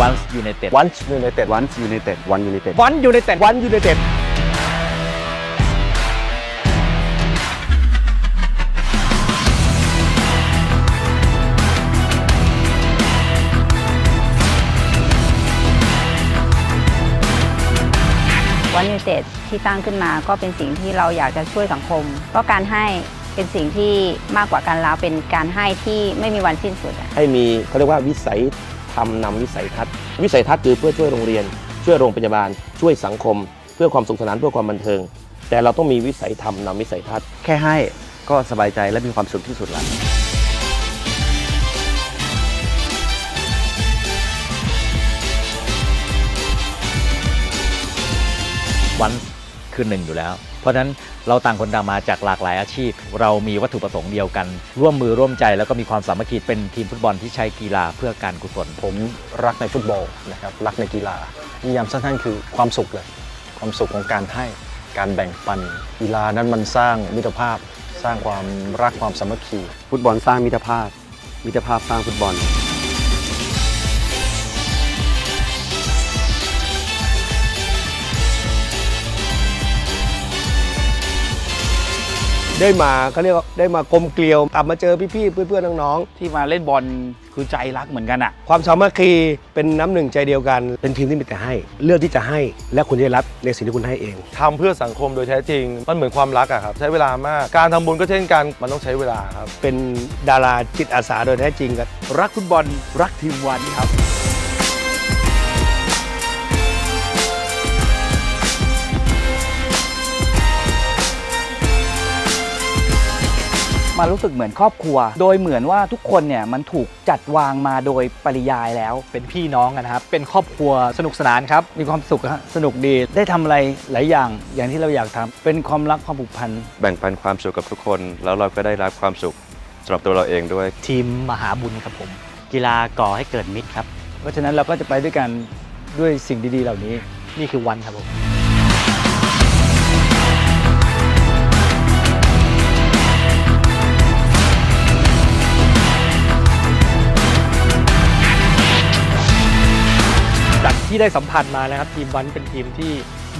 วันยูไนเต็ดวันยูไนเต็ดวันยูไนเต็ดวันยูไนเต็ดวันยูไนเต็ดวันยูไนเต็ดวันยูเต็ดที่ตั้งขึ้นมาก็เป็นสิ่งที่เราอยากจะช่วยสังคมเพราะการให้เป็นสิ่งที่มากกว่าการรับเป็นการให้ที่ไม่มีวันสิ้นสุดอะให้มีเขาเรียกว่าวิสัย ทำนำวิสัยทัศน์ วิสัยทัศน์คือเพื่อช่วยโรงเรียน ช่วยโรงพยาบาล ช่วยสังคม เพื่อความสุขสนานเพื่อความบันเทิง แต่เราต้องมีวิสัยทำนำวิสัยทัศน์ แค่ให้ก็สบายใจและมีความสุขที่สุดละวัน คือหนึ่งอยู่แล้ว เพราะฉะนั้นเราต่างคนต่างมาจากหลากหลายอาชีพ เรามีวัตถุประสงค์เดียวกัน ร่วมมือร่วมใจแล้วก็มีความสามัคคีเป็นทีมฟุตบอลที่ใช้กีฬาเพื่อการกุศล ผมรักในฟุตบอลนะครับรักในกีฬานิยามสั้นๆคือความสุขเลย ความสุขของการให้การแบ่งปันกีฬานั้นมันสร้างมิตรภาพ สร้างความรักความสามัคคี ฟุตบอลสร้างมิตรภาพ มิตรภาพสร้างฟุตบอล ได้มาเขาเรียกว่าได้มากลมเกลียวกลับมาเจอพี่ๆเพื่อนๆน้องที่มาเล่นบอลคือใจรักเหมือนกันอะๆความสามัคคีเป็นน้ำหนึ่งใจเดียวกัน เป็นทีมที่มีแต่ให้ เลือกที่จะให้และคุณจะได้รับในสิ่งที่คุณให้เอง ทำเพื่อสังคมโดยแท้จริง มันเหมือนความรักอะครับ ใช้เวลามาก การทำบุญก็เช่นกัน มันต้องใช้เวลาครับ เป็นดาราจิตอาสาโดยแท้จริงครับ รักฟุตบอลรักทีมวันครับ มารู้สึกเหมือนครอบครัว โดยเหมือนว่าทุกคนเนี่ยมันถูกจัดวางมาโดยปริยายแล้ว เป็นพี่น้องกันนะครับ เป็นครอบครัวสนุกสนานครับ มีความสุขฮะสนุกดีได้ทำอะไรหลายอย่างอย่างที่เราอยากทำเป็นความรักความผูกพัน แบ่งปันความสุขกับทุกคน แล้วเราก็ได้รับความสุขสำหรับตัวเราเองด้วย ทีมมหาบุญครับผม กีฬาก่อให้เกิดมิตรครับ เพราะฉะนั้นเราก็จะไปด้วยกันด้วยสิ่งดีๆเหล่านี้ นี่คือวันครับผม ที่ได้สัมผัสมานะครับ ทีมวันเป็นทีมที่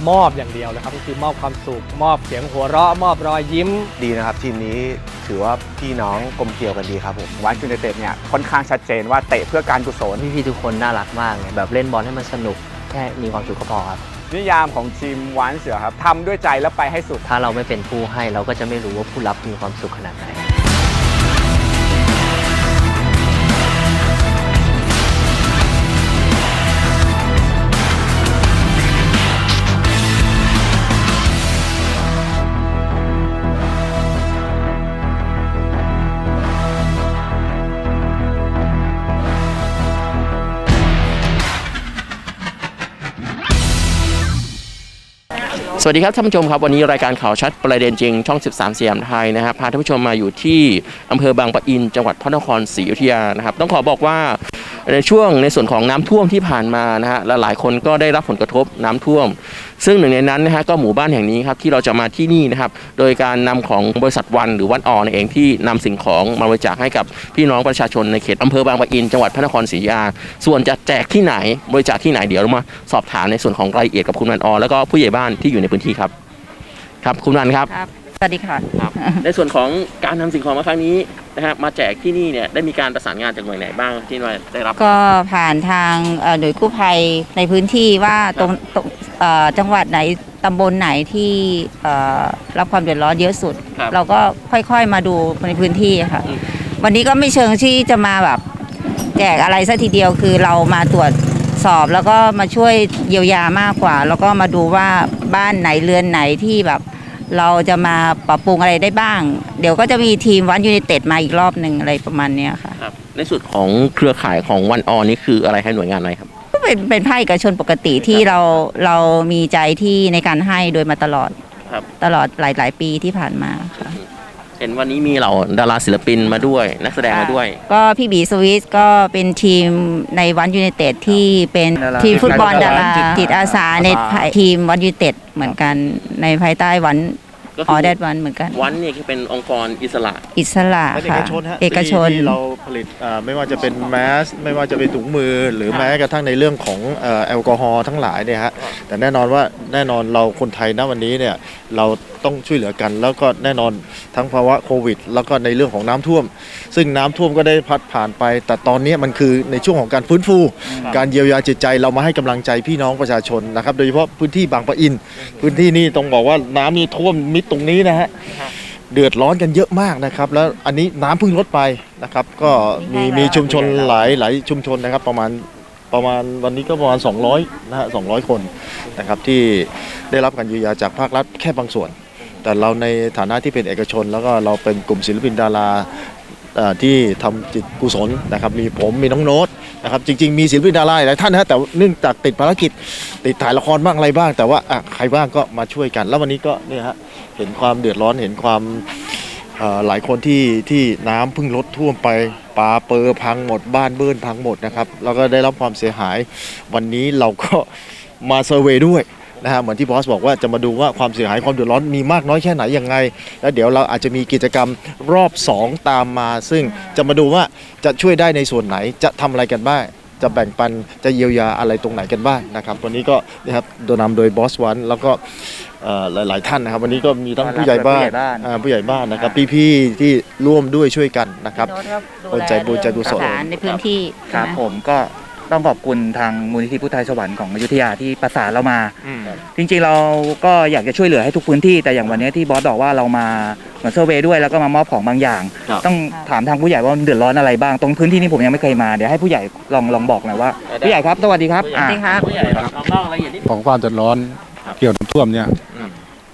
มอบอย่างเดียวนะครับก็คือมอบความสุขมอบเสียงหัวเราะ มอบรอยยิ้ม ดีนะครับ ทีมนี้ถือว่าพี่น้องกลมเกลียวกันดีครับผมวันยูไนเต็ดเนี่ยค่อนข้างชัดเจนว่าเตะเพื่อการกุศลพี่ๆทุกคนน่ารักมากเลยแบบเล่นบอลให้มันสนุกแค่มีความสุขก็พอครับนิยามของทีมวานเสือครับทำด้วยใจแล้วไปให้สุด ถ้าเราไม่เป็นผู้ให้เราก็จะไม่รู้ว่าผู้รับมีความสุขขนาดไหน สวัสดีครับท่านผู้ชมครับวันนี้รายการข่าวชัดประเด็นจริงช่อง 13สยามไทยนะครับพาท่านผู้ชมมาอยู่ที่อำเภอบางปะอิน จังหวัดพระนครศรีอยุธยานะครับต้องขอบอกว่าในช่วงในส่วนของน้ำท่วมที่ผ่านมานะฮะและหลายคนก็ได้รับผลกระทบน้ำท่วม ซึ่งหนึ่งในนั้นนะฮะก็หมู่บ้านแห่งนี้ครับที่เราจะมาที่นี่นะครับ โดยการนำของบริษัทวันหรือวันออนเองที่นำสิ่งของมาบริจาคให้กับพี่น้องประชาชนในเขตอำเภอบางปะอินจังหวัดพระนครศรีอยุธยา ส่วนจะแจกที่ไหนบริจาคที่ไหนเดี๋ยวเรามาสอบถามในส่วนของรายละเอียดกับคุณวันออแล้วก็ผู้ใหญ่บ้านที่อยู่ในพื้นที่ครับ ครับคุณวันครับครับ สวัสดีค่ะในส่วนของการนำสิ่งของมาครั้งนี้นะฮะมาแจกที่นี่เนี่ยได้มีการประสานงานจากหน่วยไหนบ้างที่มาได้รับ ก็ผ่านทางเอ่อหน่วยกู้ภัยในพื้นที่ว่าตรงตรงเอ่อจังหวัดไหนตำบลไหนที่เอ่อรับความเดือดร้อนเยอะสุดครับเราก็ค่อยๆมาดูในพื้นที่ค่ะอืมวันนี้ก็ไม่เชิงที่จะมาแบบแจกอะไรซะทีเดียวคือเรามาตรวจสอบแล้วก็มาช่วยเยียวยามากกว่า แล้วก็มาดูว่าบ้านไหนเรือนไหนที่แบบ เราจะมาปรับปรุงอะไรได้บ้าง เดี๋ยวก็จะมีทีมวันยูไนเต็ดมาอีกรอบหนึ่งอะไรประมาณเนี้ยค่ะ ครับในส่วนของเครือข่ายของวันออนี่คืออะไรให้หน่วยงานอะไรครับ ก็เป็นเป็นภาคเอกชนปกติที่เราเรามีใจที่ในการให้โดยมาตลอด ครับ ตลอดหลาย ๆ ปีที่ผ่านมาค่ะ เห็นวันนี้มีเหล่าดาราศิลปินมาด้วย นักแสดงมาด้วย ก็พี่บีสวิสก็เป็นทีมในวันยูไนเต็ดที่เป็นดาราทีมฟุตบอลจิตดาราจิตจิตอาสาในอาสาทีมวันยูไนเต็ดเหมือนกันในภายใต้วันก็คือ๋อแดดวันเหมือนกัน วันเนี่ยคือเป็นองค์กรอิสระ อิสระเป็นเอค่ะกชนฮะเอกชนที่ที่เราผลิตเอ่อไม่ว่าจะเป็นแมสไม่ว่าจะเป็นถุงมือ หรือแม้กระทั่งในเรื่องของเอ่อแอลกอฮอล์ทั้งหลายเนี่ยฮะแต่แน่นอนว่าแน่นอนเราคนไทยณวันนี้เนี่ยเรา ต้องช่วยเหลือกัน แล้วก็แน่นอนทั้งภาวะโควิด แล้วก็ในเรื่องของน้ำท่วม ซึ่งน้ำท่วมก็ได้พัดผ่านไป แต่ตอนนี้มันคือในช่วงของการฟื้นฟู การเยียวยาจิตใจเรามาให้กำลังใจพี่น้องประชาชนนะครับ โดยเฉพาะพื้นที่บางปะอิน พื้นที่นี่ต้องบอกว่าน้ำนี่ท่วมมิดตรงนี้นะฮะเดือดร้อนกันเยอะมากนะครับ แล้วอันนี้น้ำเพิ่งลดไปนะครับ ก็มีมีชุมชนหลายหลายชุมชนนะครับประมาณประมาณวันนี้ก็ประมาณ 200นะฮะ200 คนนะครับที่ได้รับการเยียวยาจากภาครัฐแค่บางส่วน แต่เราในฐานะที่เป็นเอกชน แล้วก็เราเป็นกลุ่มศิลปินดาราที่ทำจิตกุศลนะครับมีผมมีน้องโน้ตนะครับจริงๆมีศิลปินดาราหลายท่านนะแต่เนื่องจากติดภารกิจติดถ่ายละครบ้างอะไรบ้าง แต่ว่าใครบ้างก็มาช่วยกัน แล้ววันนี้ก็เนี่ยฮะเห็นความเดือดร้อนเห็นความหลายคนที่ที่น้ำเพิ่งลดท่วมไปปลาเปอร์พังหมดบ้านเบิ้ลพังหมดนะครับแล้วก็ได้รับความเสียหายวันนี้เราก็มาเซอร์เวยด้วย นะฮะเหมือนที่บอสบอกว่าจะมาดูว่าความเสียหายความเดือดร้อนมีมากน้อยแค่ไหนยังไง แล้วเดี๋ยวเราอาจจะมีกิจกรรมรอบ 2 ตามมา ซึ่งจะมาดูว่าจะช่วยได้ในส่วนไหนจะทำอะไรกันบ้างจะแบ่งปันจะเยียวยาอะไรตรงไหนกันบ้างนะครับวันนี้ก็นะครับโดยนำโดยบอสวันแล้วก็เอ่อหลาย ๆ ท่านนะครับ วันนี้ก็มีทั้งผู้ใหญ่บ้านอ่าผู้ใหญ่บ้านนะครับพี่ๆที่ร่วมด้วยช่วยกันนะครับดูแลใจบุญใจกุศลสถานในพื้นที่ครับใช่ไหผมก็ ต้องขอบคุณทางมูลนิธิพุทธไทยสวรรค์ของอยุธยาที่ประสานเรามาจริงๆเราก็อยากจะช่วยเหลือให้ทุกพื้นที่แต่อย่างวันนี้ที่บอสบอกว่าเรามาเหมือนเซอร์เวย์ด้วยแล้วก็มามอบของบางอย่าง ครับ ต้องถามทางผู้ใหญ่ว่ามันเดือดร้อนอะไรบ้างตรงพื้นที่นี้ผมยังไม่เคยมาเดี๋ยวให้ผู้ใหญ่ลองลองบอกหน่อยว่าผู้ใหญ่ครับสวัสดีครับสวัสดีครับผู้ใหญ่ลองเล่ารายละเอียดนิด ของความเดือดร้อนเกี่ยวกับน้ำท่วมเนี่ย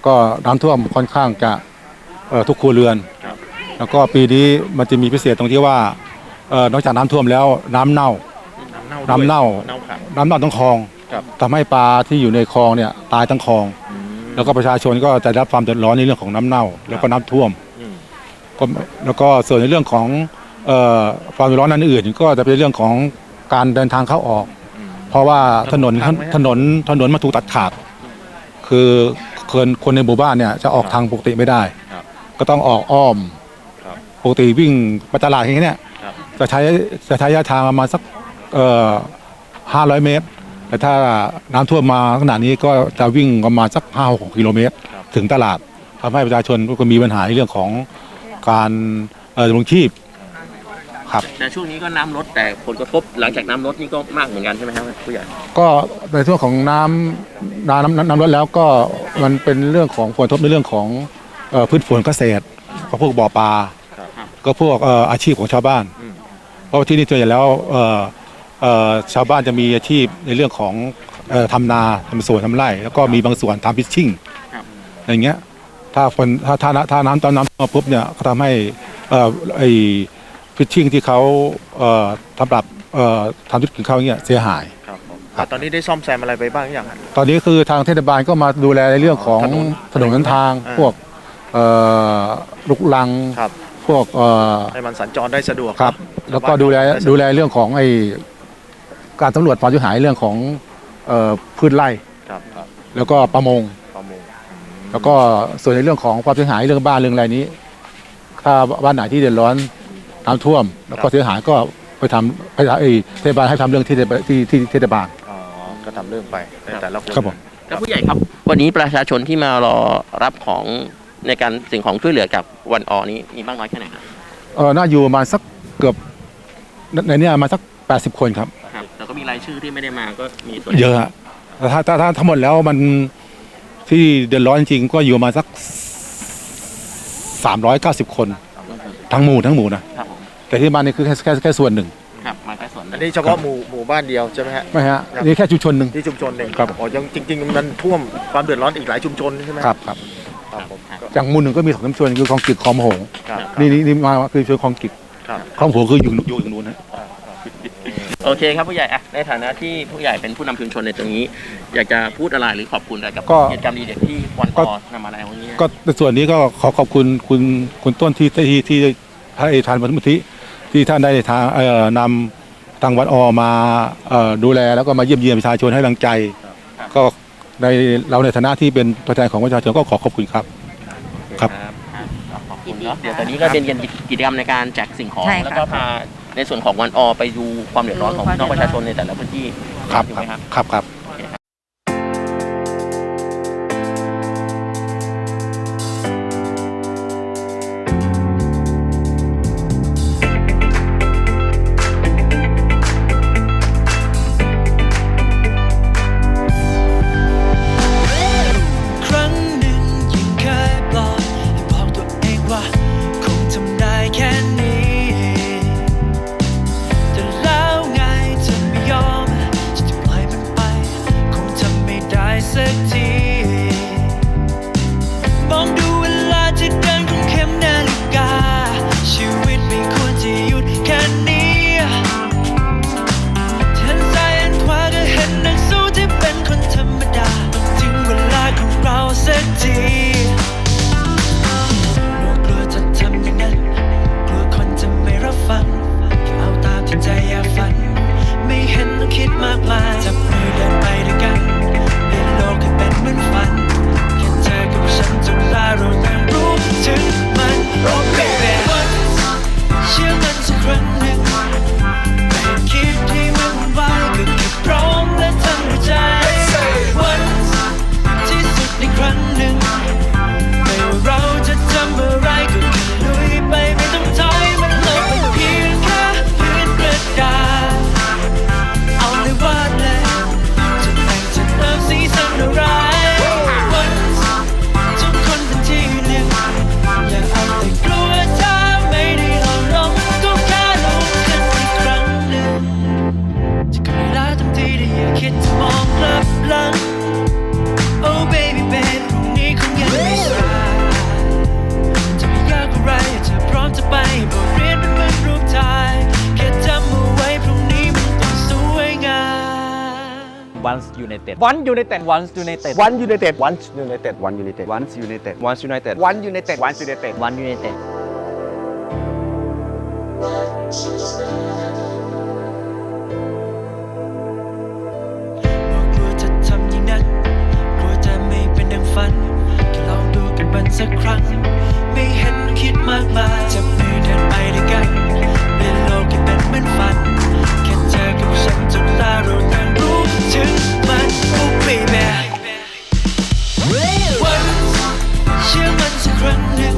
ก็น้ำท่วมค่อนข้างจะเอ่อทุกครัวเรือนแล้วก็ปีนี้มันจะมีพิเศษตรงที่ว่าเอ่อนอกจากน้ำท่วมแล้วน้ำเน่า น้ำเน่าน้ำขัง น้ำเน่าทั้งคลองครับ ทำให้ปลาที่อยู่ในคลองเนี่ยตายทั้งคลองแล้วก็ประชาชนก็จะได้รับความเดือดร้อนในเรื่องของน้ำเน่า แล้วก็น้ำท่วมอืม ก็แล้วก็ส่วนในเรื่องของเอ่อความเดือดร้อนนั้นอื่น ก็จะเป็นเรื่องของการเดินทางเข้าออกเพราะว่าถนนถนนพังไหมฮะ ถนนถนนมาถูกตัดขาด คือคนคนในหมู่บ้านเนี่ยจะออกทางปกติไม่ได้ ครับ ก็ต้องออกอ้อม ครับ ปกติวิ่งไปตลาดอย่างเงี้ยครับ จะใช้จะใช้ระยะทางประมาณสักเอ่อ ห้าร้อยเมตร แต่ถ้าน้ำท่วมมาขนาดนี้ก็จะวิ่งประมาณสักห้าหกกิโลเมตร ถึงตลาดทำให้ประชาชนก็มีปัญหาในเรื่องของการเอ่อดำรงชีพครับแต่ช่วงนี้ก็น้ำลดแต่ผลกระทบหลังจากน้ำลดนี่ก็มากเหมือนกันใช่ไหมครับผู้ใหญ่ก็ในส่วนของน้ำน้ำน้ำน้ำลดแล้วก็มันเป็นเรื่องของผลกระทบในเรื่องของเอ่อพืชผลเกษตรก็พวกบ่อปลาครับก็พวกเอ่ออาชีพของชาวบ้านอืมเพราะว่าที่นี่ส่วนใหญ่แล้วเอ่อเอ่อ ชาวบ้านจะมีอาชีพในเรื่องของเอ่อทำนาทำสวนทำไร่ แล้วก็มีบางส่วนทำฟิชชิ่งครับอย่างเงี้ยถ้าฝนถ้าถ้าถ้าน้ำตอนน้ำมาปุ๊บเนี่ยก็ทำให้เอ่อไอ้ฟิชชิ่งที่เขาเอ่อสำหรับเอ่อทำธุรกิจเขาเนี่ยเสียหาย ครับผมอะตอนนี้ได้ซ่อมแซมอะไรไปบ้างยังฮะตอนนี้คือทางเทศบาลก็มาดูแลในเรื่องของถนนถนนหนทาง อ่า พวกเอ่อลุกลังครับ พวกเอ่อให้มันสัญจรได้สะดวกครับ แล้วก็ดูแลดูแลเรื่องของไอ้ การสำรวจความเสียหายเรื่องของเอ่อพืชไร่ครับครับแล้วก็ประมง ประมงแล้วก็ส่วนในเรื่องของความเสียหายเรื่องบ้านเรื่องอะไรนี้ ถ้าบ้านไหนที่เดือดร้อนน้ำท่วม แล้วก็เสียหายก็ไปทำไปไอ้เทศบาลให้ทำเรื่องที่ที่ที่ที่เทศบาล อ๋อก็ทำเรื่องไปในแต่ละคนครับผม แล้วผู้ใหญ่ครับ วันนี้ประชาชนที่มารอรับของในการสิ่งของช่วยเหลือกับวันออนี้มีมากน้อยแค่ไหนครับ เออน่าอยู่ประมาณสักเกือบในเนี้ประมาณสัก 80 คนครับ ครับแล้วก็มีรายชื่อที่ไม่ได้มาก็มีส่วนเยอะฮะแต่ถ้าถ้าถ้าทั้งหมดแล้วมันที่เดือดร้อนจริงๆก็อยู่ประมาณสัก390คน ทั้งหมู่ทั้งหมู่นะครับผมแต่ที่มานี่คือแค่แค่แค่ส่วนหนึ่ง ครับมาแค่ส่วนหอันนึ่งนี้เฉพาะหมู่หมู่บ้านเดียวใช่ไหมฮะ ไม่ฮะครับ นี่แค่ชุมชนหนึ่ง ที่ชุมชนหนึ่งครับ อ๋อยังจริง ๆ มันท่วมความเดือดร้อนอีกหลายชุมชนใช่ไหมครับครับครับผมก็อย่างหมู่หนึ่งก็มีสองชุมชนคือคลองกิจคลองมโหงครับ นี่นี่นี่มาคือชุมชนคลองกิจครับ คลองมโหงคืออยู่อยู่ตรงนู้นนะ โอเคครับผู้ใหญ่อะในฐานะที่ผู้ใหญ่เป็นผู้นำชุมชนในตรงนี้ อยากจะพูดอะไรหรือขอบคุณอะไรกับกิจกรรมดีเด็ดที่วันก็ ต่อนำมาอะในวันนี้ก็ส่วนนี้ก็ขอขอบคุณคุณคุณต้นที่ที่ที่ให้ทานบรรทุทิที่ท่านได้ทางนำทางวัดออมาดูแลแล้วก็มาเยี่ยมเยียมประชาชนให้กำลังใจ ก็ในเราในฐานะที่เป็นตัวแทนของประชาชนก็ขอขอบคุณครับ ครับขอบคุณเนาะเดี๋ยวตอนนี้ก็เป็นกิจกรรมในการแจกสิ่งของแล้วก็พา ในส่วนของวันออไปดูความเดือดร้อนของพี่น้องประชาชนในแต่ละพื้นที่ครับถูกไหมครับ ครับครับ once united วันยูไนเต็ once united วันยูไนเต็ดวันยูไนเต็ดวันยูไนเต็ดวันยูไนเต็ดวันยูไนเต็ดวันยูไนเต็ดวันยูไนเต็ดวันยูเสักครั้ง ไม่เห็นคิดมากมายจับมืเดินไปด้วยกันเป็ยนโลกให้เป็นเหมือนฝันแค่เจอกับฉันจนตาเราเดิน มันกูไม่แม้วันเชื่อมันสักครั้งหนึ่ง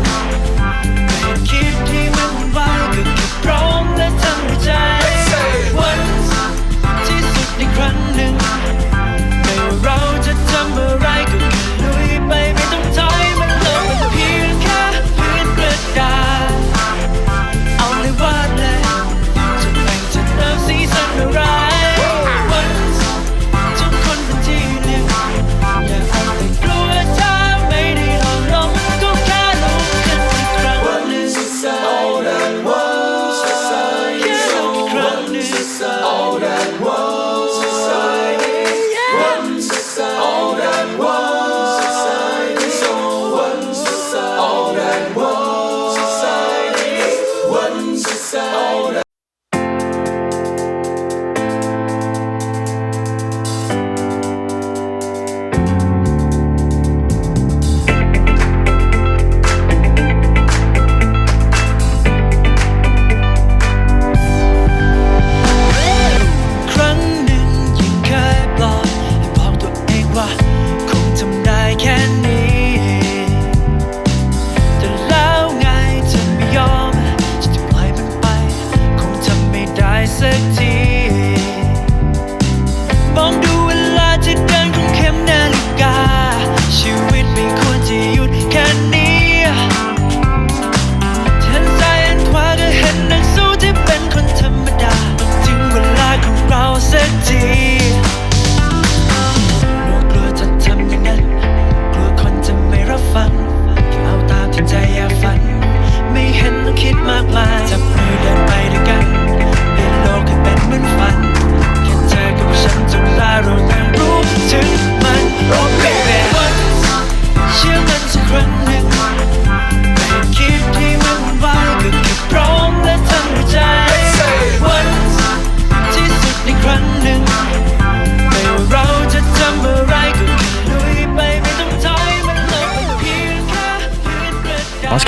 ไมคิดที่มันวุ่วายก็แค่พร้อม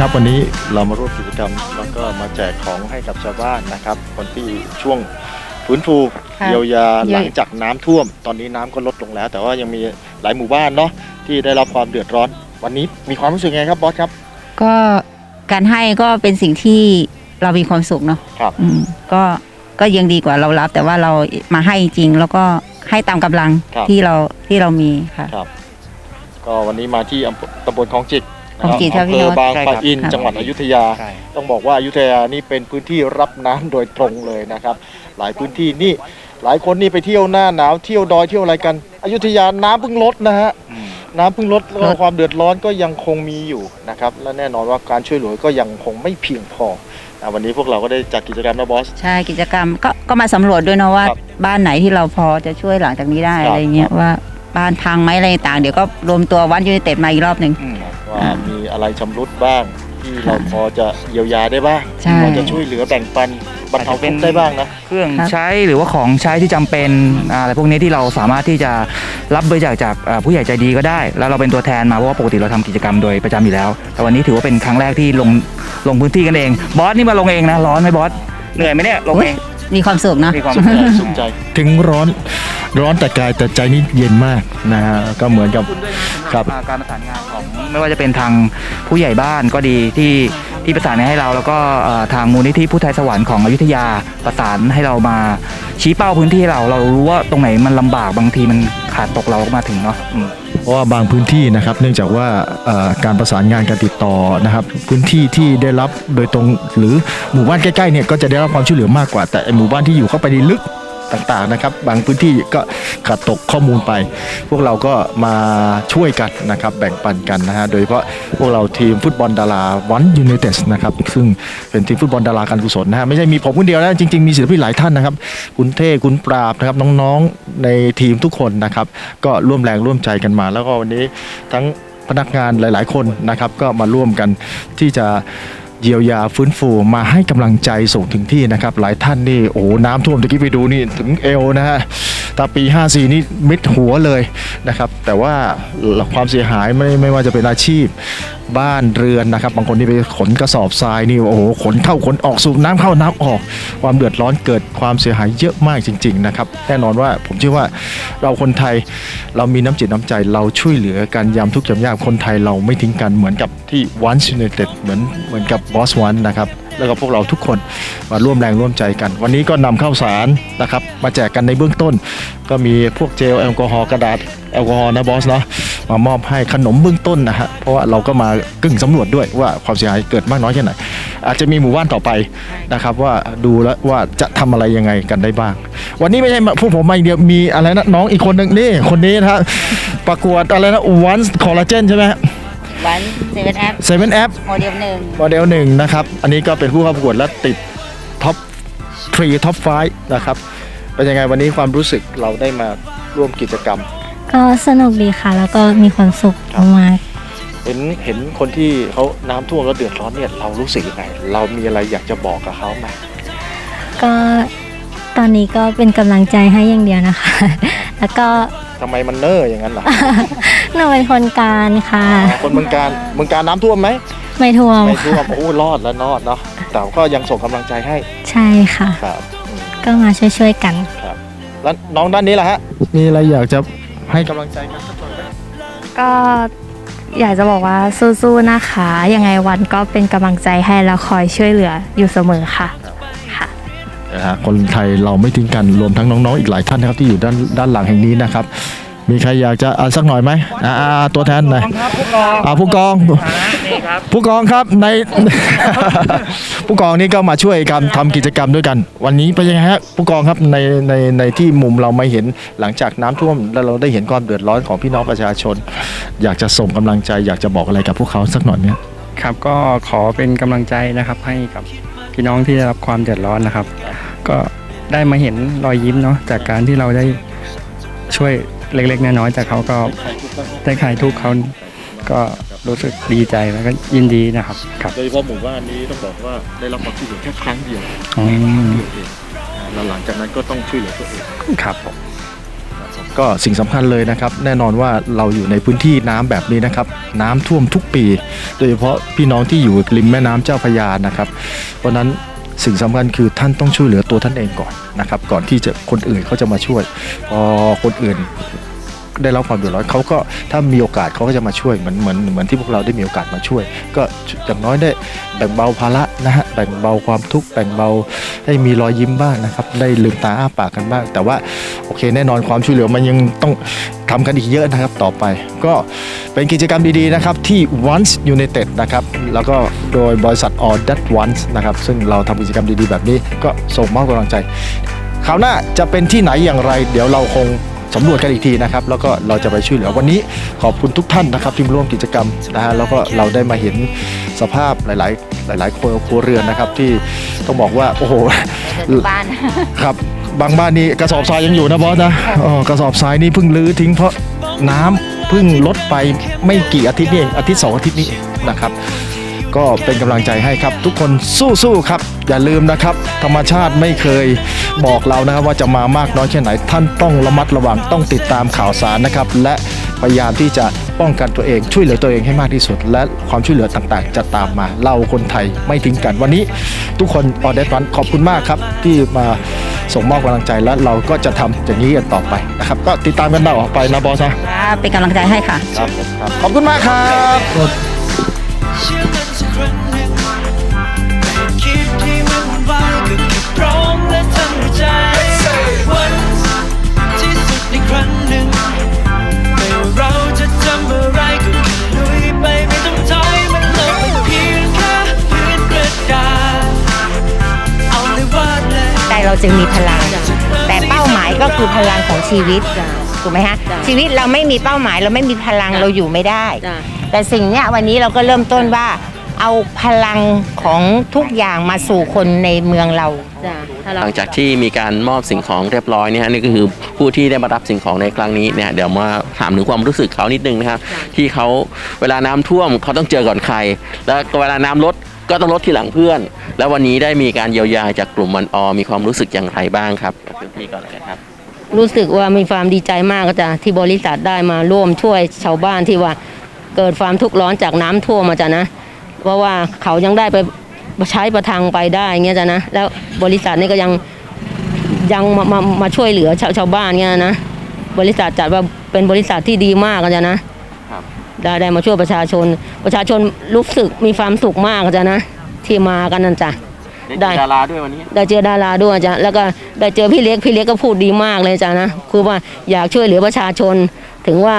มาร่วมกิจกรรมแล้วก็มาแจกของให้กับชาวบ้านนะครับ คนที่ช่วงฟื้นฟูค่ะเยียวยาเยีหยลังจากน้ำท่วม ตอนนี้น้ำก็ลดลงแล้ว แต่ว่ายังมีหลายหมู่บ้านเนาะที่ได้รับความเดือดร้อน วันนี้มีความรู้สึกไงครับบอสครับ ก็การให้ก็เป็นสิ่งที่เรามีความสุขเนาะครับ อืมก็ก็ยังดีกว่าเรารับ แต่ว่าเรามาให้จริง แล้วก็ให้ตามกำลังครับ ที่เราที่เรามีค่ะครับก็วันนี้มาที่อำเภอตำบลคลองจิก คลองจิกนะคครัรับบอำเภอบางใช่ปะครับอินครับ จังหวัดอยุธยา ใช่ ต้องบอกว่าอยุธยานี่เป็นพื้นที่รับน้ำโดยตรงเลยนะครับ หลายพื้นที่นี่หลายคนนี่ไปเที่ยวหน้าหนาวเที่ยวดอยเที่ยวอะไรกัน อยุธยาน้ำเพิ่งลดนะฮะน้ำเพิ่งลดแล้วก็ลดความเดือดร้อนก็ยังคงมีอยู่นะครับ และแน่นอนว่าการช่วยเหลือก็ยังคงไม่เพียงพออะวันนี้พวกเราก็ได้จัดกิจกรรมนะบอส ใช่กิจกรรมก็ก็มาสำรวจด้วยเนาะว่าครับบ้านไหนที่เราพอจะช่วยหลังจากนี้ได้ครับ อะไรเงี้ยว่า บ้านพังไหมอะไรต่างเดี๋ยวก็รวมตัววันยูไนเต็ดมาอีกรอบหนึ่งว่ามีอะไรชำรุดบ้าง ที่เราพอจะเยียวยาได้บ้างใช่ พอจะช่วยเหลือแบ่งปันบรรเทาทุกข์ได้บ้างนะ เครื่องครับ ใช้หรือว่าของใช้ที่จำเป็นอ่าอะไรพวกนี้ที่เราสามารถที่จะรับบริจาคจากอ่าผู้ใหญ่ใจดีก็ได้ แล้วเราเป็นตัวแทนมาเพราะว่าปกติเราทำกิจกรรมโดยประจำอยู่แล้ว แต่วันนี้ถือว่าเป็นครั้งแรกที่ลงลงพื้นที่กันเองบอสนี่มาลงเองนะร้อนไหมบอสเหนื่อยไหมเนี่ยลงเอง มีความสุขเนาะ มีความสุขสุขใจถึงร้อนร้อนแต่กายแต่ใจนี่เย็นมากนะฮะก็เหมือนกับครับ อ่าการประสานงานของไม่ว่าจะเป็นทางผู้ใหญ่บ้านก็ดีที่ที่ประสานงานให้เรา แล้วก็เอ่อทางมูลนิธิพุทธไทยสวรรค์ของอยุธยาประสานให้เรามาชี้เป้าพื้นที่เราเรารู้ว่าตรงไหนมันลำบากบางทีมันขาดตกเราก็มาถึงเนาะอืม เพราะว่าบางพื้นที่นะครับ เนื่องจากว่าการประสานงานการติดต่อนะครับ พื้นที่ที่ได้รับโดยตรงหรือหมู่บ้านใกล้ๆเนี่ยก็จะได้รับความช่วยเหลือมากกว่าแต่หมู่บ้านที่อยู่เข้าไปในลึก ต่างๆนะครับ บางพื้นที่ก็ขาดตกข้อมูลไป พวกเราก็มาช่วยกันนะครับแบ่งปันกันนะฮะโดยเฉพาะพวกเราทีมฟุตบอลดาราวันยู i นเต็ดนะครับซึ่งเป็นทีมฟุตบอลดาราการกุศลนะฮะไม่ใช่มีผมคนเดียวนะจริงๆมีศิลปินหลายท่านนะครับคุณเท่คุณปราบนะครับน้องๆในทีมทุกคนนะครับก็ร่วมแรงร่วมใจกันมา แล้วก็วันนี้ทั้งพนักงานหลาย ๆ คนนะครับก็มาร่วมกันที่จะ เยียวยาฟื้นฟูมาให้กำลังใจส่งถึงที่นะครับหลายท่านนี่โอ้โหน้ำท่วมตะกี้ไปดูนี่ถึงเอวนะฮะตาปี 54 นี่มิดหัวเลยนะครับแต่ว่าความเสียหายไม่ไม่ว่าจะเป็นอาชีพ บ้านเรือนนะครับ บางคนที่ไปขนกระสอบทรายนี่โอ้โหขนเข้าขนออกสูบน้ำเข้าน้ำออก ความเดือดร้อนเกิดความเสียหายเยอะมากจริง ๆ นะครับแน่นอนว่าผมเชื่อว่าเราคนไทยเรามีน้ำจิตน้ำใจเราช่วยเหลือกันยามทุกข์ยามยากคนไทยเราไม่ทิ้งกันเหมือนกับที่ Once United เหมือนเหมือนกับ Boss One นะครับแล้วก็พวกเราทุกคนมาร่วมแรงร่วมใจกัน วันนี้ก็นำข้าวสารนะครับ มาแจกกันในเบื้องต้น ก็มีพวกเจลแอลกอฮอล์กระดาษแอลกอฮอล์นะบอสเนาะ มามอบให้ขนมเบื้องต้นนะฮะเพราะว่าเราก็มากึ่งสำรวจด้วยว่าความเสียหายเกิดมากน้อยแค่ไหนอาจจะมีหมู่บ้านต่อไปนะครับว่าดูแล้วว่าจะทำอะไรยังไงกันได้บ้าง วันนี้ไม่ใช่มาพวกผมมาอย่างเดียวมีอะไรนะน้องอีกคนหนึ่งนี่คนนี้นะฮะประกวดอะไรนะ once collagen ใช่ไหมฮะวันเซเว่นแอป seven app โมเดลหนึ่งโมเดลหนึ่งนะครับอันนี้ก็เป็นผู้เข้าประกวดและติดท็อป3ท็อป5นะครับเป็นยังไงวันนี้ความรู้สึกเราได้มาร่วมกิจกรรม ก็สนุกดีค่ะ แล้วก็มีความสุขมากเห็นเห็นคนที่เขาน้ำท่วมแล้วเดือดร้อนเนี่ยเรารู้สึกยังไง เรามีอะไรอยากจะบอกกับเขาไหมๆก็ตอนนี้ก็เป็นกำลังใจให้อย่างเดียวนะคะ แล้วก็ทำไมมันเน้ออย่างนั้นล่ะหนูเป็นคนการค่ะ คนเมืองการเมืองการน้ำท่วมไหมไม่ท่วมไม่ท่วมค่ะโอ้รอดแล้วรอดเนาะแต่ก็ยังส่งกำลังใจให้ใช่ค่ะ ครับก็มาช่วยๆกัน ครับแล้วน้องด้านนี้ล่ะฮะมีอะไรอยากจะ ให้กำลังใจกันสักหน่อยไหมก็อยากจะบอกว่าสู้ๆนะคะ ยังไงวันก็เป็นกำลังใจให้แล้วคอยช่วยเหลืออยู่เสมอค่ะนะฮะคนไทยเราไม่ทิ้งกันรวมทั้งน้องๆอีกหลายท่านนะครับที่อยู่ด้านด้านหลังแห่งนี้นะครับ มีใครอยากจะอะสักหน่อยไหมอ่าอ่าตัวแทนหน่อยอ่าผู้กองผู้กองครับใน ผู้กองนี่ก็มาช่วยกันทำกิจกรรมด้วยกัน วันนี้เป็นยังไงฮะผู้กองครับในในในที่มุมเรามาเห็นหลังจากน้ำท่วมแล้วเราได้เห็นความเดือดร้อนของพี่น้องประชาชน อยากจะส่งกำลังใจอยากจะบอกอะไรกับพวกเขาสักหน่อยไหมครับก็ขอเป็นกำลังใจนะครับให้กับพี่น้องที่ได้รับความเดือดร้อนนะครับ ก็ได้มาเห็นรอยยิ้มเนาะจากการที่เราได้ช่วย เล็กๆน้อยๆจากเขาก็ได้คลายทุกข์เขาก็รู้สึกดีใจแล้วก็ยินดีนะครับครับโดยเฉพาะหมู่บ้านนี้ต้องบอกว่าได้รับความช่วยเหลือแค่ครั้งเดียวอืมเดียวเองแล้วหลังจากนั้นก็ต้องช่วยเหลือตัวเองครับผมขอบก็สิ่งสำคัญเลยนะครับ แน่นอนว่าเราอยู่ในพื้นที่น้ำแบบนี้นะครับ น้ำท่วมทุกปี โดยเฉพาะพี่น้องที่อยู่ริมแม่น้ำเจ้าพระยานะครับ เพราะฉะนั้น สิ่งสำคัญคือท่านต้องช่วยเหลือตัวท่านเองก่อนนะครับ ก่อนที่จะคนอื่นเขาจะมาช่วย พอคนอื่น ได้รับความเดือดร้อนเขาก็ถ้ามีโอกาสเขาก็จะมาช่วยเหมือนเหมือนเหมือนที่พวกเราได้มีโอกาสมาช่วย ก็อย่างน้อยได้แบ่งเบาภาระนะฮะแบ่งเบาความทุกข์แบ่งเบาให้มีรอยยิ้มบ้างนะครับ ได้ลืมตาอ้าปากกันบ้าง แต่ว่าโอเคแน่นอนความช่วยเหลือมันยังต้องทำกันอีกเยอะนะครับต่อไป ก็เป็นกิจกรรมดีๆนะครับที่ Once United นะครับแล้วก็โดยบริษัท All That Once นะครับซึ่งเราทำกิจกรรมดีๆแบบนี้ก็ส่งมอบกำลังใจคราวหน้าจะเป็นที่ไหนอย่างไร เดี๋ยวเราคง สำรวจกันอีกทีนะครับแล้วก็เราจะไปช่วยเหลือวันนี้ขอบคุณทุกท่านนะครับที่มาร่วมกิจกรรมนะฮะแล้วก็เราได้มาเห็นสภาพหลาย ๆ หลาย ๆ ครัวครัวเรือนนะครับที่ต้องบอกว่าโอ้โหบ้าน ครับบางบ้านนี่กระสอบทรายยังอยู่นะบอสนะอ๋อกระสอบทรายนี่เพิ่งลื้อทิ้งเพราะน้ำเพิ่งลดไปไม่กี่อาทิตย์นี่เองอาทิตย์สองอาทิตย์นี้เองนะครับ ก็เป็นกำลังใจให้ครับ ทุกคนสู้ๆครับ อย่าลืมนะครับ ธรรมชาติไม่เคยบอกเรานะครับว่าจะมามากน้อยแค่ไหน ท่านต้องระมัดระวังต้องติดตามข่าวสารนะครับ และพยายามที่จะป้องกันตัวเองช่วยเหลือตัวเองให้มากที่สุด และความช่วยเหลือต่างๆ จะตามมา เราคนไทยไม่ทิ้งกันวันนี้ ทุกคนออเดฟันขอบคุณมากครับ ที่มาส่งมอบกำลังใจและเราก็จะทำอย่างนี้กันต่อไปนะครับ ก็ติดตามกันต่อไปนะบอสนะ ครับเป็นกำลังใจให้ค่ะ ครับครับขอบคุณมากครับ เราจึงมีพลัง แต่เป้าหมายก็คือพลังของชีวิตถูกไหมฮะชีวิตเราไม่มีเป้าหมายเราไม่มีพลังเราอยู่ไม่ได้ แต่สิ่งเนี้ยวันนี้เราก็เริ่มต้นว่าเอาพลังของทุกอย่างมาสู่คนในเมืองเรา หลังจากที่มีการมอบสิ่งของเรียบร้อยเนี่ยฮะนี่ก็คือผู้ที่ได้มารับสิ่งของในครั้งนี้เนี่ยเดี๋ยวมาถามถึงความรู้สึกเขานิดนึงนะครับที่เขาเวลาน้ำท่วมเขาต้องเจอก่อนใคร แล้วเวลาน้ำลด ก็ต้องลดทีหลังเพื่อน แล้ววันนี้ได้มีการเยียวยาจากกลุ่มวันอมีความรู้สึกอย่างไรบ้างครับเดี๋ยวพี่ก่อนเลยนะครับ รู้สึกว่ามีความดีใจมากก็จะที่บริษัทได้มาร่วมช่วยชาวบ้านที่ว่าเกิดความทุกข์ร้อนจากน้ำท่วมมาจ้ะนะ เพราะว่าเขายังได้ไปใช้ประทังไปได้เงี้ยจ้ะนะ แล้วบริษัทนี่ก็ยังยังมามามาช่วยเหลือชาวชาวบ้านเงี้ยนะ บริษัทจัดว่าเป็นบริษัทที่ดีมากอะจ้ะนะ ได้ได้มาช่วยประชาชน ประชาชนรู้สึกมีความสุขมากอะจ้ะนะที่มากันนั่นจ้ะได้เจอดาราด้วยวันนี้ ได้เจอดาราด้วยจ้ะแล้วก็ได้เจอพี่เล็กพี่เล็กก็พูดดีมากเลยจ้ะนะคือว่าอยากช่วยเหลือประชาชน ถึงว่า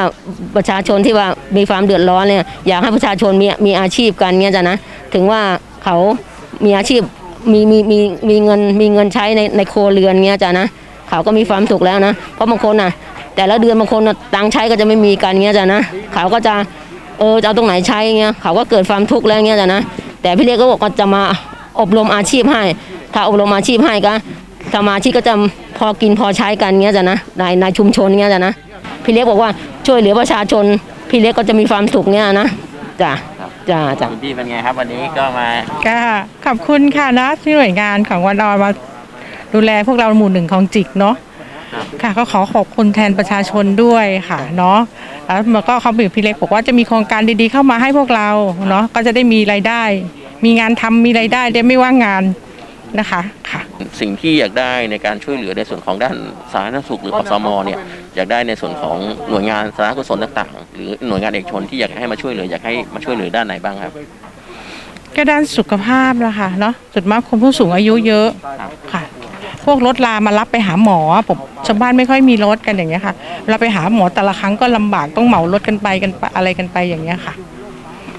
ประชาชนที่ว่ามีความเดือดร้อนเนี่ยอยากให้ประชาชนมีมีอาชีพกันเงี้ยจ้ะนะถึงว่าเขามีอาชีพมีมีมีมีเงินมีเงินใช้ในในครัวเรือนเงี้ยจ้ะนะเขาก็มีความสุขแล้วนะเพราะบางคนน่ะ แต่ละเดือนบางคนน่ะตังค์ใช้ก็จะไม่มีกันเงี้ยจ้ะนะเขาก็จะเออจะเอาตรงไหนใช้เงี้ยเขาก็เกิดความทุกข์แล้วเงี้ยจ้ะนะแต่พี่เล็กก็บอกว่าจะมาอบรมอาชีพให้ ถ้าอบรมอาชีพให้ก็สมาชิกก็จะพอกินพอใช้กันเงี้ยจ้ะนะในในชุมชนเงี้ยจ้ะนะพี่เล็กบอกว่าช่วยเหลือประชาชน พี่เล็กก็จะมีความสุขเงี้ยนะจ้ะจ้ะจ้ะคุณพี่เป็นไงครับวันนี้ก็มาก็ขอบคุณค่ะนะที่หน่วยงานของวันดอนมาดูแลพวกเราหมู่หนึ่งของจิกเนาะ ค่ะก็ขอขอบคุณแทนประชาชนด้วยค่ะเนาะแล้วมันก็เขาบิพี่เล็กบอกว่าจะมีโครงการดีๆเข้ามาให้พวกเราเนาะก็จะได้มีรายได้ มีงานทำมีรายได้ได้ไม่ว่างงานนะคะค่ะสิ่งที่อยากได้ในการช่วยเหลือในส่วนของด้านสาธารณสุขหรืออสมเนี่ยอยากได้ในส่วนของหน่วยงานสาธารณกุศลต่างๆ หรือหน่วยงานเอกชนที่อยากให้มาช่วยเหลืออยากให้มาช่วยเหลือด้านไหนบ้างครับก็ด้านสุขภาพนะคะเนาะจุดมากคนผู้สูงอายุเยอะค่ะ พวกรถลามารับไปหาหมอผมชาวบ้านไม่ค่อยมีรถกันอย่างเงี้ยค่ะเราไปหาหมอแต่ละครั้งก็ลำบากต้องเหมารถกันไปกันไปอะไรกันไปอย่างเงี้ยค่ะ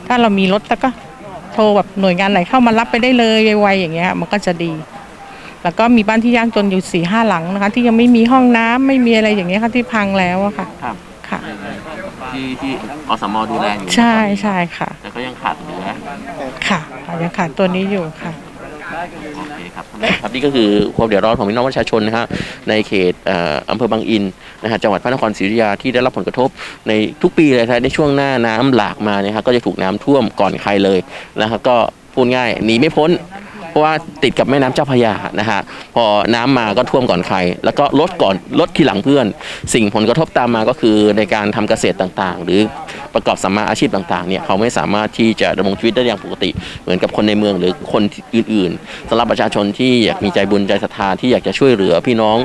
ถ้าเรามีรถแล้วก็โทรแบบหน่วยงานไหนเข้ามารับไปได้เลยไวๆอย่างเงี้ยมันก็จะดี แล้วก็มีบ้านที่ยากจนอยู่สี่ห้าหลังนะคะ ที่ยังไม่มีห้องน้ำไม่มีอะไรอย่างเงี้ยค่ะที่พังแล้วอะค่ะครับค่ะที่ที่อสมดูแลอยู่ใช่ใช่ค่ะ แต่ก็ยังขาดเหลือค่ะยังขาดตัวนี้อยู่ค่ะ โอเคครับครับนี่ก็คือความเดือดร้อนของพี่น้องประชาชนนะครับในเขตเอ่ออำเภอบางอินนะฮะจังหวัดพระนครศรีอยุธยาที่ได้รับผลกระทบในทุกปีเลยครับในช่วงหน้าน้ำหลากมาเนี่ยครับก็จะถูกน้ำท่วมก่อนใครเลยนะครับก็พูดง่ายหนีไม่พ้น เพราะว่าติดกับแม่น้ำเจ้าพระยานะฮะพอน้ำมาก็ท่วมก่อนใคร แล้วก็ลดก่อนลดทีหลังเพื่อน สิ่งผลกระทบตามมาก็คือในการทำเกษตรต่างๆ หรือประกอบสัมมาอาชีพต่างๆเนี่ยเขาไม่สามารถที่จะดำรงชีวิตได้อย่างปกติ เหมือนกับคนในเมืองหรือคนอื่นๆสำหรับประชาชนที่อยากมีใจบุญใจศรัทธาที่อยากจะช่วยเหลือพี่น้อง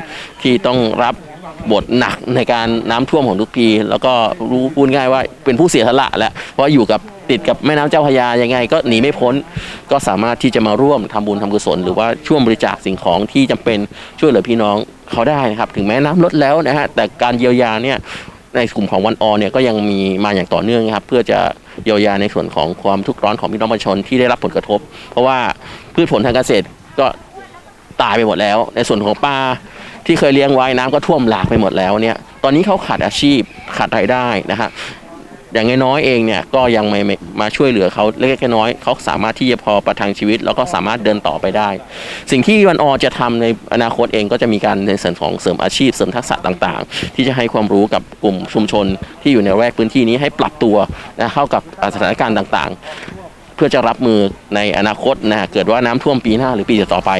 ที่ต้องรับบทหนักในการน้ำท่วมของทุกปี แล้วก็รู้พูดง่ายว่าเป็นผู้เสียสละแหละเพราะอยู่กับ ติดกับแม่น้ำเจ้าพยายังไง ก็หนีไม่พ้น ก็สามารถที่จะมาร่วมทำบุญทำกุศล หรือว่าช่วงบริจาคสิ่งของที่จำเป็นช่วยเหลือพี่น้องเขาได้นะครับถึงแม้น้ำลดแล้วนะฮะแต่การเยียวยาเนี่ยในกลุ่มของวันออเนี่ยก็ยังมีมาอย่างต่อเนื่องนะครับเพื่อจะเยียวยาในส่วนของความทุกข์ร้อนของพี่น้องประชาชนที่ได้รับผลกระทบ เพราะว่าพืชผลทางเกษตรก็ตายไปหมดแล้ว ในส่วนของปลาที่เคยเลี้ยงไว้น้ำก็ท่วมหลากไปหมดแล้วเนี่ยตอนนี้เขาขาดอาชีพขาดรายได้นะฮะ อย่างน้อยๆเองเนี่ยก็ยังไม่มาช่วยเหลือเขาเล็กๆน้อยๆเขาสามารถที่จะพอประทังชีวิต แล้วก็สามารถเดินต่อไปได้ สิ่งที่วันออจะทำในอนาคตเองก็จะมีการในส่วนของเสริมอาชีพเสริมทักษะต่างๆ ที่จะให้ความรู้กับกลุ่มชุมชนที่อยู่ในแวกพื้นที่นี้ให้ปรับตัวนะเข้ากับสถานการณ์ต่างๆ เพื่อจะรับมือในอนาคตนะเกิดว่าน้ำท่วมปีหน้าหรือปีต่อไป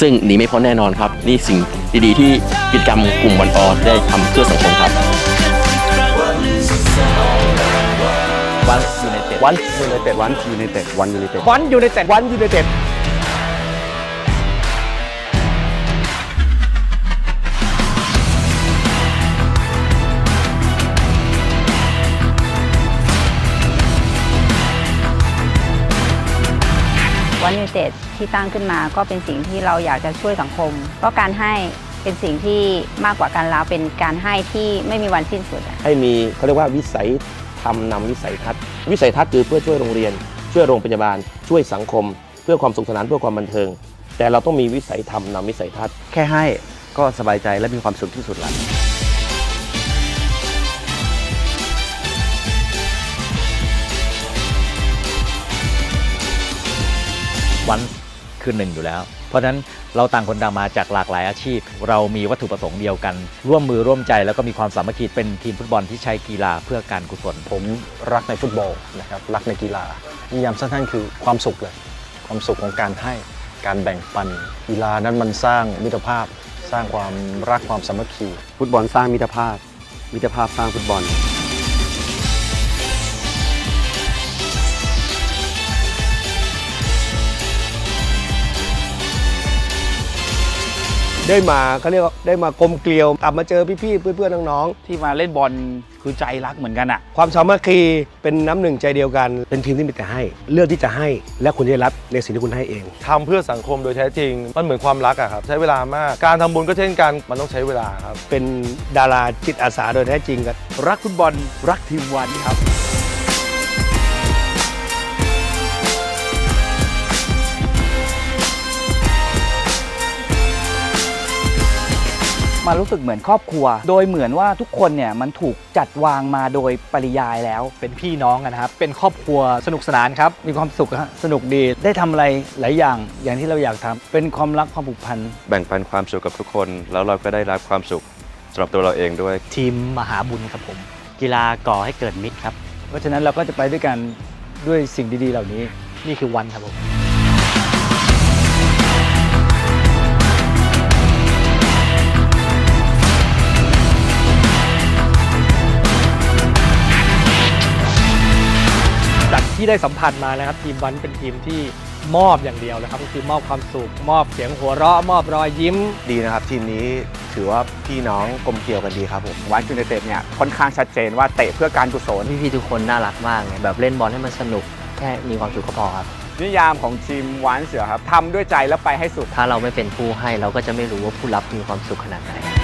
ซึ่งหนีไม่พ้นแน่นอนครับ นี่สิ่งดีๆที่กิจกรรมกลุ่มวันออได้ทำเพื่อสังคมครับ ยูไนเต็ดวันยูไนเต็ดวันยูไนเต็ดวันยูไนเต็ดวันอยู่ในแต่วันอยู่ในเต็ดวันยูเต็ดที่ตั้งขึ้นมาก็เป็นสิ่งที่เราอยากจะช่วยสังคมเพราะการให้เป็นสิ่งที่มากกว่าการรับเป็นการให้ที่ไม่มีวันสิ้นสุดอะให้มีเขาเรียกว่าวิสัย ทำนำวิสัยทัศน์ วิสัยทัศน์คือเพื่อช่วยโรงเรียน ช่วยโรงพยาบาล ช่วยสังคม เพื่อความสุขสนานเพื่อความบันเทิง แต่เราต้องมีวิสัยทำนำวิสัยทัศน์ แค่ให้ก็สบายใจและมีความสุขที่สุดละวันคือหนึ่งอยู่แล้ว เพราะฉะนั้นเราต่างคนต่างมาจากหลากหลายอาชีพ เรามีวัตถุประสงค์เดียวกัน ร่วมมือร่วมใจแล้วก็มีความสามัคคีเป็นทีมฟุตบอลที่ใช้กีฬาเพื่อการกุศล ผมรักในฟุตบอลนะครับรักในกีฬานิยามสั้นๆคือความสุขเลย ความสุขของการให้การแบ่งปันกีฬานั้นมันสร้างมิตรภาพ สร้างความรักความสามัคคี ฟุตบอลสร้างมิตรภาพ มิตรภาพสร้างฟุตบอล ได้มาเขาเรียกว่าได้มากลมเกลียวกลับมาเจอพี่ๆเพื่อนๆน้องที่มาเล่นบอลคือใจรักเหมือนกันอะๆความสามัคคีเป็นน้ำหนึ่งใจเดียวกัน เป็นทีมที่มีแต่ให้ เลือกที่จะให้และคุณจะได้รับในสิ่งที่คุณให้เอง ทำเพื่อสังคมโดยแท้จริง มันเหมือนความรักอะครับ ใช้เวลามาก การทำบุญก็เช่นกัน มันต้องใช้เวลาครับ เป็นดาราจิตอาสาโดยแท้จริงกันรักฟุตบอลรักทีมวันครับ มารู้สึกเหมือนครอบครัว โดยเหมือนว่าทุกคนเนี่ยมันถูกจัดวางมาโดยปริยายแล้ว เป็นพี่น้องกันนะครับ เป็นครอบครัวสนุกสนานครับ มีความสุขฮะสนุกดี ได้ทำอะไรหลายอย่าง อย่างที่เราอยากทำเป็นความรักความผูกพัน แบ่งปันความสุขกับทุกคน แล้วเราก็ได้รับความสุขสำหรับตัวเราเองด้วย ทีมมหาบุญครับผม กีฬาก่อให้เกิดมิตรครับ เพราะฉะนั้นเราก็จะไปด้วยกันด้วยสิ่งดีๆ เหล่านี้ นี่คือวันครับผม ที่ได้สัมผัสมานะครับ ทีมวันเป็นทีมที่มอบอย่างเดียวนะครับ ก็คือมอบความสุข มอบเสียงหัวเราะ มอบรอยยิ้ม ดีนะครับทีมนี้ถือว่าพี่น้องกลมเกลียวกันดีครับผมวันยูไนเต็ดเนี่ยค่อนข้างชัดเจนว่าเตะเพื่อการกุศลพี่ๆทุกคนน่ารักมากเลยแบบเล่นบอลให้มันสนุกแค่มีความสุขก็พอครับนิยามของทีมวานเสือครับทำด้วยใจแล้วไปให้สุด ถ้าเราไม่เป็นผู้ให้เราก็จะไม่รู้ว่าผู้รับมีความสุขขนาดไหน